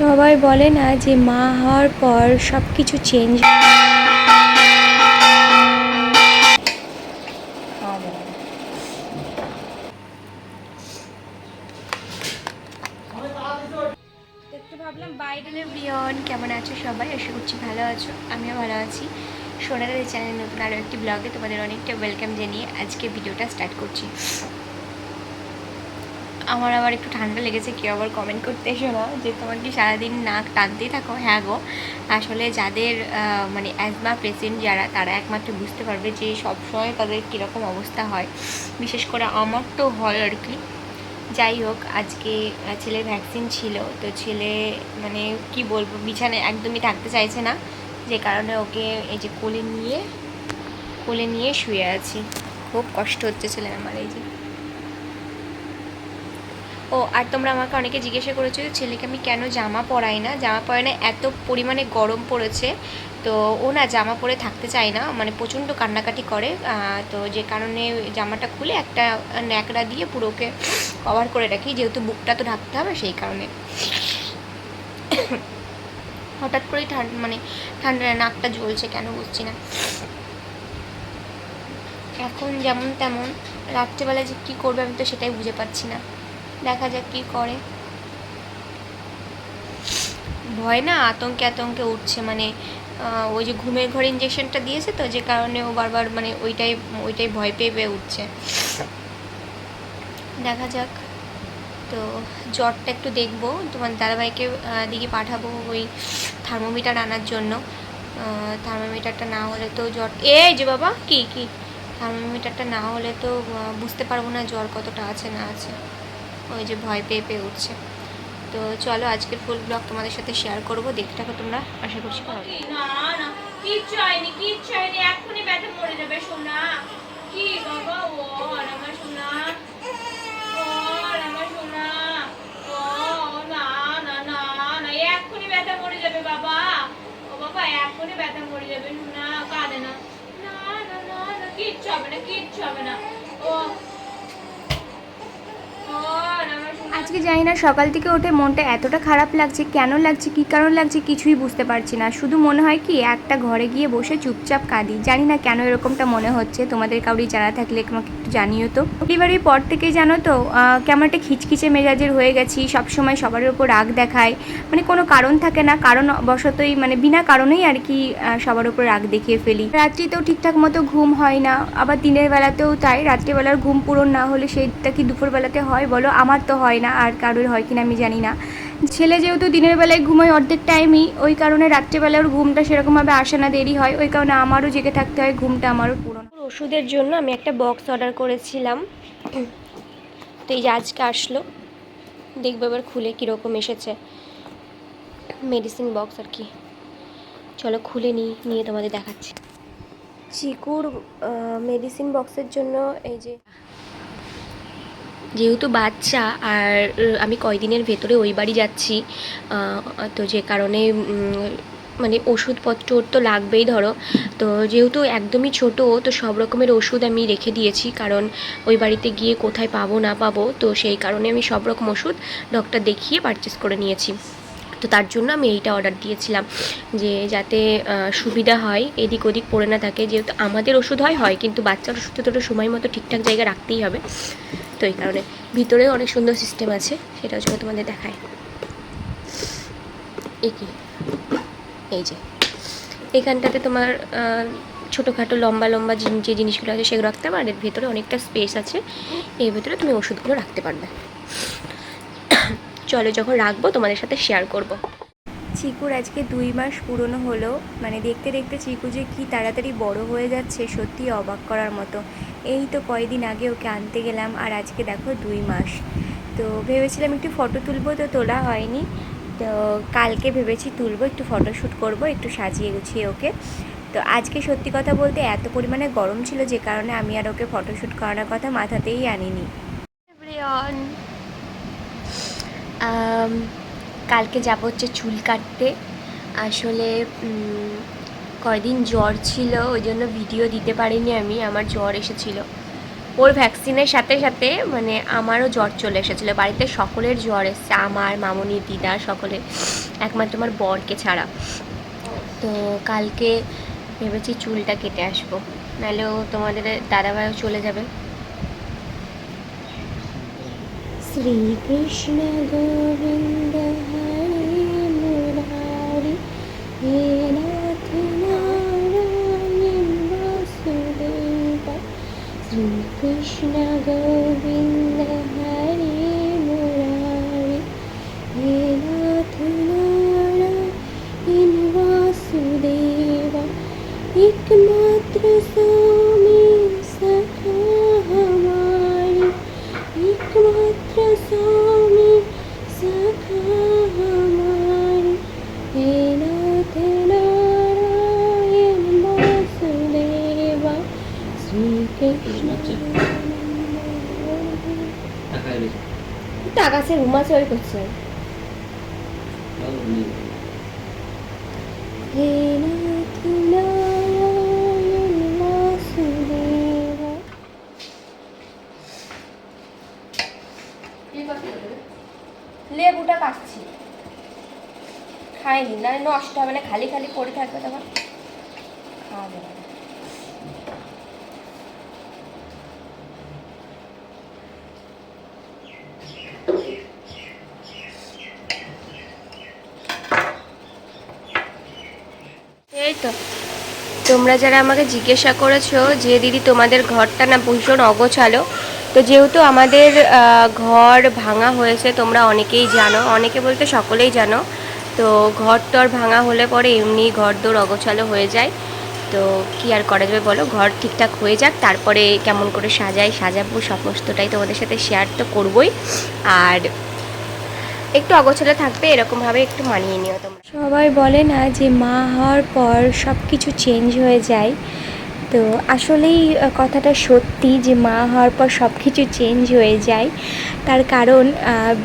সবাই বলে না যে মা হওয়ার পর সব কিছু চেঞ্জ ভাবলাম ব্রিয়ন কেমন আছো সবাই? আশা করছি ভালো আছো, আমিও ভালো আছি। সোনাদের চ্যানেল নতুন আরও একটি ব্লগে তোমাদের অনেকটা ওয়েলকাম জানিয়ে আজকে ভিডিওটা স্টার্ট করছি। আমার আবার একটু ঠান্ডা লেগেছে, কেউ আবার কমেন্ট করতে এসো না যে তোমার কি সারাদিন নাক টানতেই থাকো? হ্যাঁ গো, আসলে যাদের মানে অ্যাজমা পেশেন্ট যারা, তারা একমাত্র বুঝতে পারবে যে সবসময় তাদের কীরকম অবস্থা হয়। বিশেষ করে আমার তো হয় আর কি। যাই হোক, আজকে ছেলের ভ্যাকসিন ছিল, তো ছেলে মানে কি বলব বিছানায় একদমই থাকতে চাইছে না। যে কারণে ওকে এই যে কোলে নিয়ে কোলে নিয়ে শুয়ে আছি। খুব কষ্ট হচ্ছে ছেলের আমার এই যে ও, আর তোমরা আমাকে অনেকে জিজ্ঞাসা করেছ ছেলেকে আমি কেন জামা পরাই না? জামা পরাই না, এত পরিমাণে গরম পড়েছে। তো ও না জামা পরে থাকতে চায় না মানে প্রচণ্ড কান্নাকাটি করে। তো যে কারণে জামাটা খুলে একটা ন্যাকড়া দিয়ে পুরো ওকে কভার করে রাখি, যেহেতু বুকটা তো ঢাকতে হবে সেই কারণে। হঠাৎ করেই ঠান্ডা মানে ঠান্ডা নাকটা জ্বলছে, কেন বুঝছি না। এখন যেমন তেমন, রাত্রেবেলা যে কী করবে আমি তো সেটাই বুঝে পাচ্ছি না। দেখা যাক কী করে। ভয় না, আতঙ্কে আতঙ্কে উঠছে। মানে ওই যে ঘুমের ঘরে ইঞ্জেকশনটা দিয়েছে তো, যে কারণে ও বারবার মানে ওইটাই ওইটাই ভয় পেয়ে পেয়ে উঠছে। দেখা যাক। তো জ্বরটা একটু দেখব, তোমার দাদাভাইকে দিকে পাঠাবো ওই থার্মোমিটার আনার জন্য। থার্মোমিটারটা না হলে তো জ্বর, এই যে বাবা, কি কি? থার্মোমিটারটা না হলে তো বুঝতে পারব না জ্বর কতটা আছে না আছে। ওই যে ভয় পেয়ে পেয়ে উঠছে। তো চলো আজকের ফুল ব্লগ তোমাদের সাথে শেয়ার করব। দেখতে থাকো তোমরা। আশা করছি ভালো। না না, কিচ্ছু হয়নি কিচ্ছু হয়নি। এক্ষুনি ব্যথা মরে যাবে, সোনা। কি বাবা ও আমার না না না না যাবে বাবা। ও বাবা মরে যাবে কাঁদে না না না না, কিচ্ছু হবে না, কিচ্ছু হবে না। ও আজকে জানি না সকাল থেকে উঠে মনটা এতটা খারাপ লাগছে, কেন লাগছে, কী কারণ লাগছে কিছুই বুঝতে পারছি না। শুধু মনে হয় কি, একটা ঘরে গিয়ে বসে চুপচাপ কাঁদি। জানি না কেন এরকমটা মনে হচ্ছে, তোমাদের কাউরি জানা থাকলে আমাকে একটু জানিও তো। ডেলিভারির পর থেকে জানো তো কেমন একটা খিচখিচে মেজাজের হয়ে গেছি, সবসময় সবার উপর রাগ দেখায়। মানে কোনো কারণ থাকে না, কারণ বশতই মানে বিনা কারণেই আর কি সবার উপর রাগ দেখিয়ে ফেলি। রাত্রিতেও ঠিকঠাক মতো ঘুম হয় না, আবার দিনের বেলাতেও তাই, রাত্রিবেলার ঘুম পূরণ না হলে সেইটা কি দুপুরবেলাতে হয় বলো আমার তো হয় না আর কারোর হয় কিনা আমি জানি না। ছেলে যেহেতু দিনের বেলায় ঘুমোয় অর্ধেক টাইমই ওই কারণে রাত্রিবেলার ঘুমটা সেরকমভাবে আসে না দেরি হয় ওই কারণে আমারও জেগে থাকতে হয় ঘুমটা আমারও পূরণ ওষুধের জন্য আমি একটা বক্স অর্ডার করেছিলাম। তো এই যে আজকে আসলো দেখব এবার খুলে কীরকম এসেছে। মেডিসিন বক্স আর কি। চলো খুলে নিই নিয়ে তোমাদের দেখাচ্ছি। চিকুর মেডিসিন বক্সের জন্য এই যে যেহেতু বাচ্চা আর আমি কয়দিনের ভেতরে ওই বাড়ি যাচ্ছি তো যে কারণে মানে ওষুধপত্র ওর তো লাগবেই ধরো। তো যেহেতু একদমই ছোট, তো সব রকমের ওষুধ আমি রেখে দিয়েছি, কারণ ওই বাড়িতে গিয়ে কোথায় পাবো না পাবো, তো সেই কারণে আমি সব রকম ওষুধ ডক্টর দেখিয়ে পারচেস করে নিয়েছি। তো তার জন্য আমি এইটা অর্ডার দিয়েছিলাম, যে যাতে সুবিধা হয়, এদিক ওদিক পড়ে না থাকে। যেহেতু আমাদের ওষুধ হয় হয়, কিন্তু বাচ্চার ওষুধ তো তো সময় মতো ঠিকঠাক জায়গায় রাখতেই হবে। তো এই কারণে ভিতরে অনেক সুন্দর সিস্টেম আছে, সেটা হচ্ছে তোমাদের দেখায়। কি? এই যে। এখানটাতে তোমার ছোটোখাটো লম্বা লম্বা যে জিনিসগুলো আছে সেগুলো রাখতে পারবে এর ভেতরে অনেকটা স্পেস আছে, এর ভেতরে তুমি ওষুধগুলো রাখতে পারবে। চলো যখন রাখব তোমাদের সাথে শেয়ার করব। চিকুর আজকে দুই মাস পুরনো হলো মানে দেখতে দেখতে চিকু যে কি তাড়াতাড়ি বড় হয়ে যাচ্ছে সত্যি অবাক করার মতো। এই তো কয়দিন আগে ওকে আনতে গেলাম আর আজকে দেখো দুই মাস। তো ভেবেছিলাম একটু ফটো তুলবো তো তোলা হয়নি। তো কালকে ভেবেছি তুলবো একটু ফটোশ্যুট করব একটু সাজিয়ে গুছিয়ে ওকে। তো আজকে সত্যি কথা বলতে এত পরিমাণে গরম ছিল যে কারণে আমি আর ওকে ফটোশ্যুট করানোর কথা মাথাতেই আনিনি। কালকে যাব হচ্ছে চুল কাটতে। আসলে কয়দিন জ্বর ছিল, ওই জন্য ভিডিও দিতে পারিনি আমি, আমার জ্বর এসেছিল। ওর ভ্যাকসিনের সাথে সাথে মানে আমারও জ্বর চলে এসেছিল। বাড়িতে সকলের জ্বর এসছে, আমার মামনি, দিদা সকলে, একমাত্র আমার বরকে ছাড়া। তো কালকে ভেবেছি চুলটা কেটে আসব, নাহলে ও তোমাদের দাদাভাইও চলে যাবে। শ্রীকৃষ্ণ গোবিন্দ সে রুমা চয় করছে। লেবুটা কাটছি। খাইনি, না, নষ্ট হবে না, খালি খালি পড়ে থাকবে তখন খাওয়া যাবে না। এই তো তোমরা যারা আমাকে জিজ্ঞাসা করেছ যে দিদি তোমাদের ঘরটা না ভীষণ অগোছালো, তো যেহেতু আমাদের ঘর ভাঙা হয়েছে, তোমরা অনেকেই জানো, অনেকে বলতে সকলেই জানো, তো ঘর টর ভাঙা হলে পরে এমনি ঘর দৌড় অগোছালো হয়ে যায়। তো কি আর করা যাবে বলো? ঘর ঠিকঠাক হয়ে যাক, তারপরে কেমন করে সাজাই, সাজাবো সমস্তটাই তোমাদের সাথে শেয়ার তো করবোই। আর একটু অগোছালো থাকবে, এরকমভাবে একটু মানিয়ে নিও তোমরা। সবাই বলে না যে মা হওয়ার পর সব কিছু চেঞ্জ হয়ে যায়। তো আসলেই কথাটা সত্যি যে মা হওয়ার পর সব কিছু চেঞ্জ হয়ে যায়। তার কারণ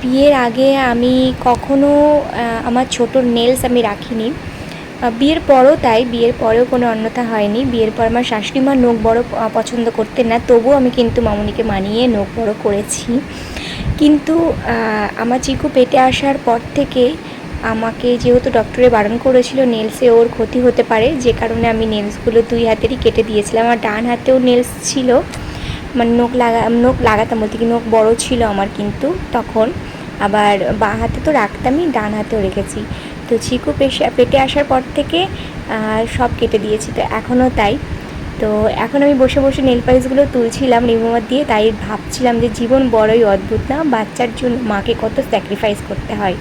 বিয়ের আগে আমি কখনো আমার ছোট নেলস আমি রাখিনি। বিয়ের পরও তাই, বিয়ের পরেও কোনো অন্যথা হয়নি। বিয়ের পর আমার শাশুড়ি মা নখ বড় পছন্দ করতেন না, তবুও আমি কিন্তু মামুনিকে মানিয়ে নখ বড় করেছি। কিন্তু আমার চিকু পেটে আসার পর থেকে আমাকে যেহেতু ডক্টরে বারণ করেছিল নেলসে ওর ক্ষতি হতে পারে, যে কারণে আমি নেলসগুলো দুই হাতেরই কেটে দিয়েছিলাম। আমার ডান হাতেও নেলস ছিল মানে নখ লাগা, নখ লাগাতাম বলতে কি, নখ বড় ছিল আমার কিন্তু তখন। আবার বাঁ হাতে তো রাখতামই, ডান হাতেও রেখেছি। তো চিকু পেশে, পেটে আসার পর থেকে সব কেটে দিয়েছি। তো এখনও তাই। তো এখন আমি বসে বসে নেল পাইসগুলো তুলছিলাম রিমুভার দিয়ে, তাই ভাবছিলাম যে জীবন বড়ই অদ্ভুত না? বাচ্চার জন্য মাকে কত স্যাক্রিফাইস করতে হয়।